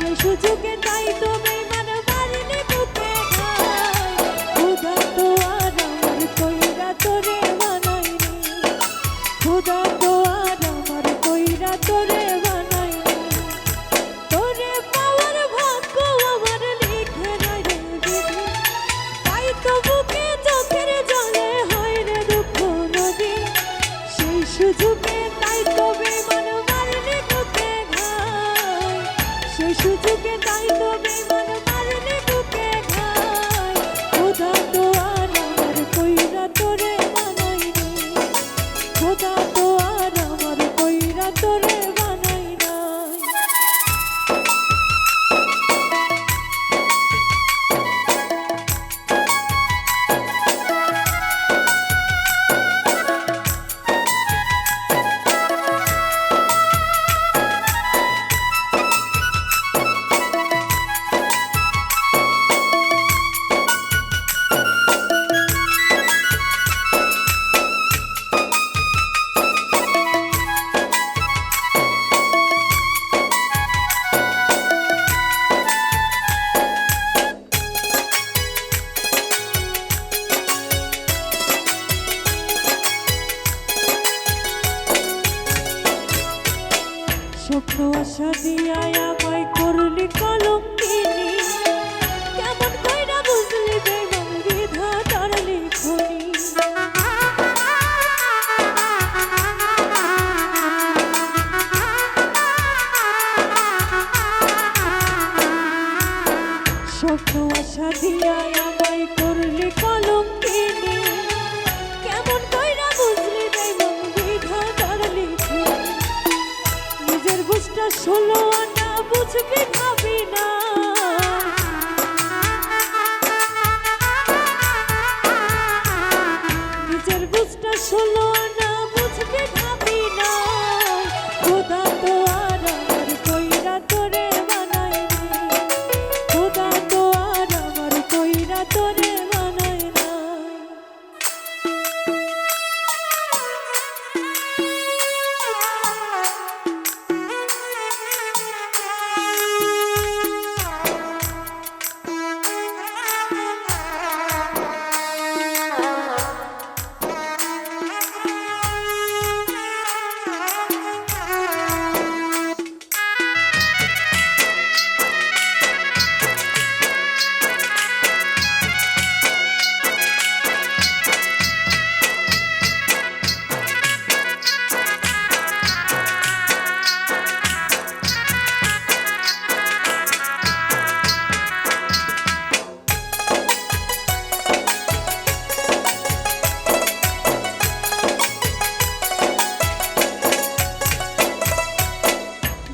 有数就别 আশা দিয়া আমায় করলি কলঙ্কিনী। কেমন কইরা বুঝলি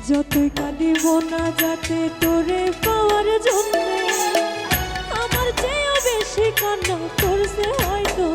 যতই কাঁদিব না যাতে তোরে পাওয়ার জন্য আমার চেয়েও বেশি কান্না করছে হয়তো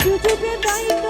সুযোগ দায়িত্ব